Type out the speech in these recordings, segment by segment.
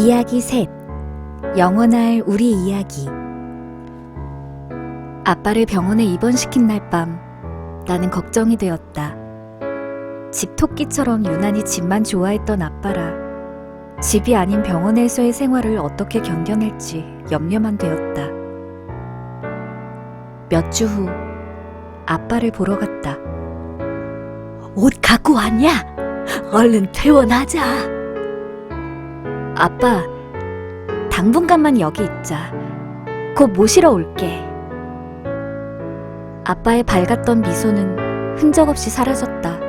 이야기 셋. 영원할 우리 이야기. 아빠를 병원에 입원시킨 날 밤, 나는 걱정이 되었다. 집 토끼처럼 유난히 집만 좋아했던 아빠라, 집이 아닌 병원에서의 생활을 어떻게 견뎌낼지 염려만 되었다. 몇 주 후, 아빠를 보러 갔다. 옷 갖고 왔냐? 얼른 퇴원하자. 아빠, 당분간만 여기 있자. 곧 모시러 올게. 아빠의 밝았던 미소는 흔적 없이 사라졌다.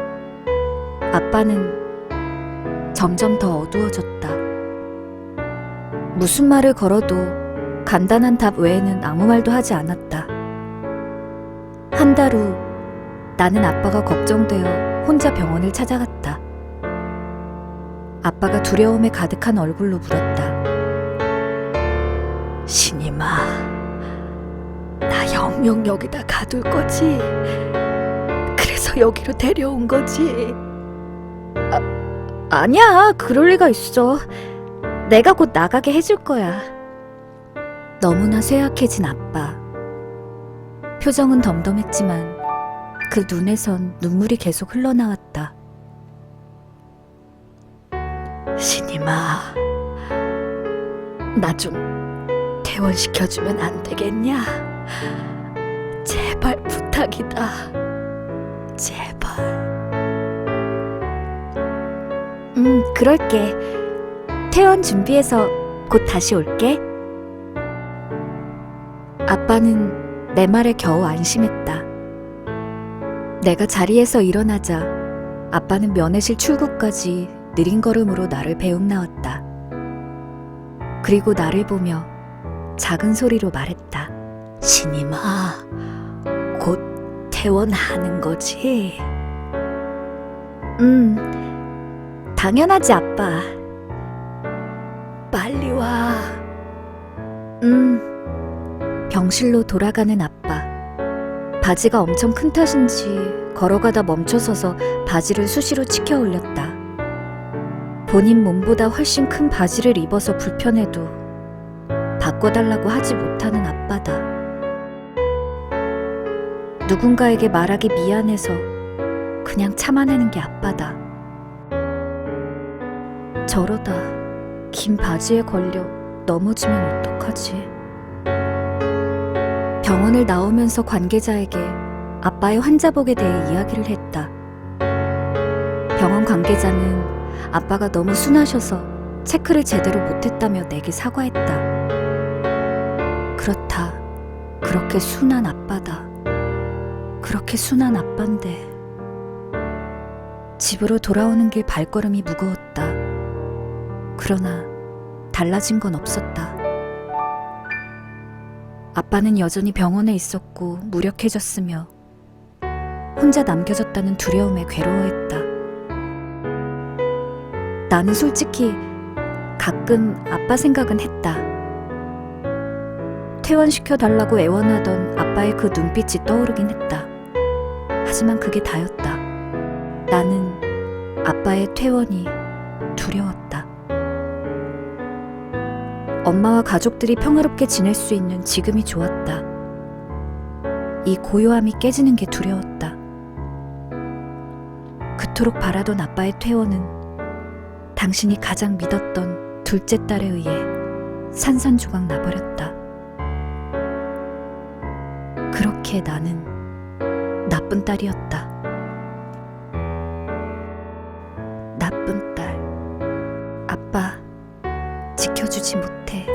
아빠는 점점 더 어두워졌다. 무슨 말을 걸어도 간단한 답 외에는 아무 말도 하지 않았다. 한 달 후, 나는 아빠가 걱정되어 혼자 병원을 찾아갔다. 아빠가 두려움에 가득한 얼굴로 물었다. 신임아, 나 영영 여기다 가둘 거지? 그래서 여기로 데려온 거지? 아, 아니야, 그럴 리가 있어. 내가 곧 나가게 해줄 거야. 너무나 쇠약해진 아빠. 표정은 덤덤했지만 그 눈에선 눈물이 계속 흘러나왔다. 신임아, 나좀 퇴원시켜주면 안 되겠냐? 제발 부탁이다. 제발. 음, 그럴게. 퇴원 준비해서 곧 다시 올게. 아빠는 내 말에 겨우 안심했다. 내가 자리에서 일어나자 아빠는 면회실 출구까지 느린 걸음으로 나를 배웅 나왔다. 그리고 나를 보며 작은 소리로 말했다. 신임아, 곧 퇴원하는 거지? 음, 당연하지, 아빠. 빨리 와. 음, 병실로 돌아가는 아빠. 바지가 엄청 큰 탓인지 걸어가다 멈춰서서 바지를 수시로 치켜 올렸다. 본인 몸보다 훨씬 큰 바지를 입어서 불편해도 바꿔달라고 하지 못하는 아빠다. 누군가에게 말하기 미안해서 그냥 참아내는 게 아빠다. 저러다 긴 바지에 걸려 넘어지면 어떡하지? 병원을 나오면서 관계자에게 아빠의 환자복에 대해 이야기를 했다. 병원 관계자는 아빠가 너무 순하셔서 체크를 제대로 못했다며 내게 사과했다. 그렇다. 그렇게 순한 아빠다. 그렇게 순한 아빠인데. 집으로 돌아오는 길 발걸음이 무거웠다. 그러나 달라진 건 없었다. 아빠는 여전히 병원에 있었고 무력해졌으며 혼자 남겨졌다는 두려움에 괴로워했다. 나는 솔직히 가끔 아빠 생각은 했다. 퇴원시켜 달라고 애원하던 아빠의 그 눈빛이 떠오르긴 했다. 하지만 그게 다였다. 나는 아빠의 퇴원이 두려웠다. 엄마와 가족들이 평화롭게 지낼 수 있는 지금이 좋았다. 이 고요함이 깨지는 게 두려웠다. 그토록 바라던 아빠의 퇴원은 당신이 가장 믿었던 둘째 딸에 의해 산산조각 나버렸다. 그렇게 나는 나쁜 딸이었다. 나쁜 딸. 아빠, 지켜주지 못해.